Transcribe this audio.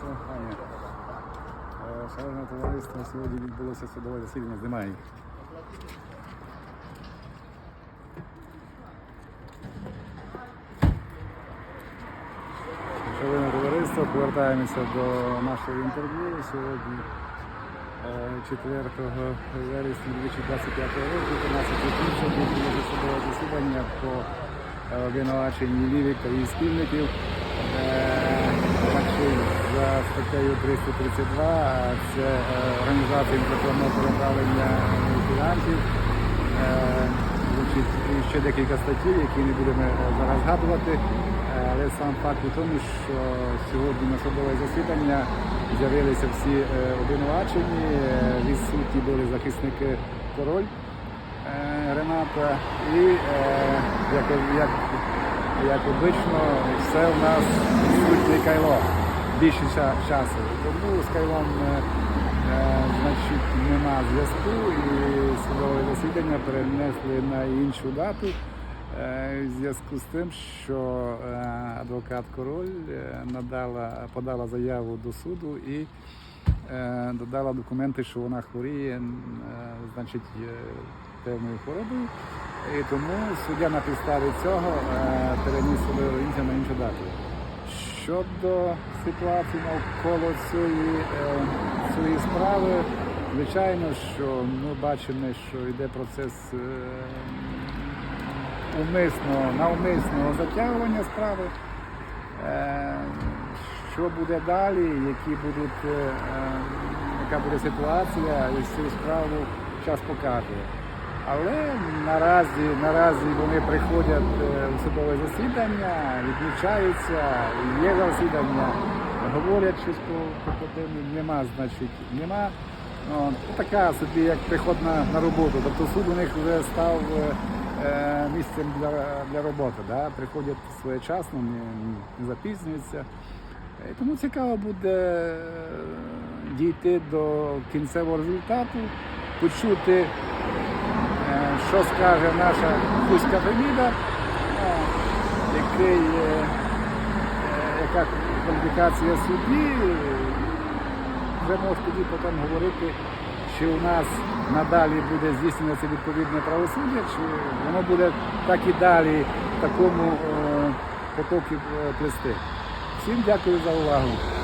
товариство. Е, Шановне товариство, сьогодні відбулося судове засідання, знімає. Шановне товариство, повертаємося до нашого інтерв'ю. Сьогодні е, 4 вересня 2025 року, 13.30 відбулося судове засідання по е, обвинуваченні Лівіка і спільників. Значить, За статтею 332 це е, організація незаконного переправлення мігрантів. Е, і ще декілька статей, які не будемо е, зараз згадувати. Але сам факт у тому, що сьогодні на судове засідання з'явилися всі обвинувачені. Відсутні були захисники король Рената і як, як, обично, все в нас відсутнє кайло більше часу. Тому з кайлом е, Е, Значить, нема зв'язку і судове засідання перенесли на іншу дату е, в зв'язку з тим, що е, адвокат Король надала, подала заяву до суду і додала документи, що вона хворіє значить, певною хворобою. І тому суддя на підставі цього е, переніс судове на іншу дату. Щодо ситуації навколо цієї, е, цієї справи, звичайно, що ми бачимо, що йде процес е, умисного, навмисного затягування справи. Що буде далі, які будуть, яка буде ситуація, ось цю справу час покаже. Але наразі, наразі вони приходять е, в судове засідання, відмічаються, є засідання, говорять щось по, по, темі, нема, значить, нема. Ну, така собі як приход на, на роботу. Тобто суд у них вже став е, е, місцем для, для роботи. Да? Приходять своєчасно, не, не запізнюються. Е, Тому цікаво буде е, дійти до кінцевого результату, почути, е, що скаже наша Кузька Феміда, е, який, е, е, яка кваліфікація судді. Вже може тоді потім говорити, чи у нас надалі буде здійснюватися відповідне правосуддя, чи воно буде так і далі в такому е, потокі е, плести. Всім дякую за увагу.